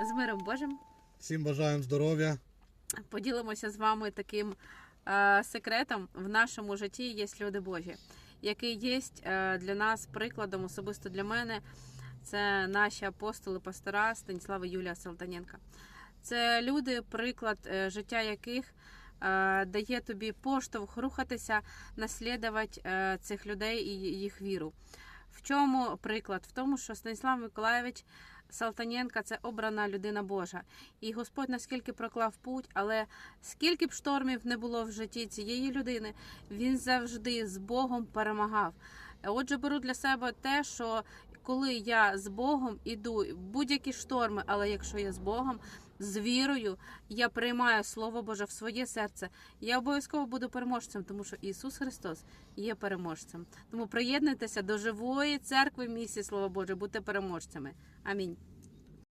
З миром Божим Всім бажаємо здоров'я. поділимося з вами таким е, секретом в нашому житті є люди Божі, який є е, для нас прикладом, особисто для мене. Це наші апостоли, пастора Станіслава Юлія Салтаненка. Це люди, приклад е, життя яких е, дає тобі поштовх рухатися, наслідувати цих людей і їх віру. В чому приклад? В тому, що Станіслав Миколаєвич Салтаненка це обрана людина Божа. І Господь наскільки проклав путь, але скільки б штормів не було в житті цієї людини, він завжди з Богом перемагав. Отже, беру для себе те, що коли я з Богом іду в будь-які шторми, але якщо я з Богом, з вірою, я приймаю Слово Боже в своє серце, я обов'язково буду переможцем, тому що Ісус Христос є переможцем. Тому приєднуйтеся до живої церкви місії Слова Боже, будьте переможцями. Амінь.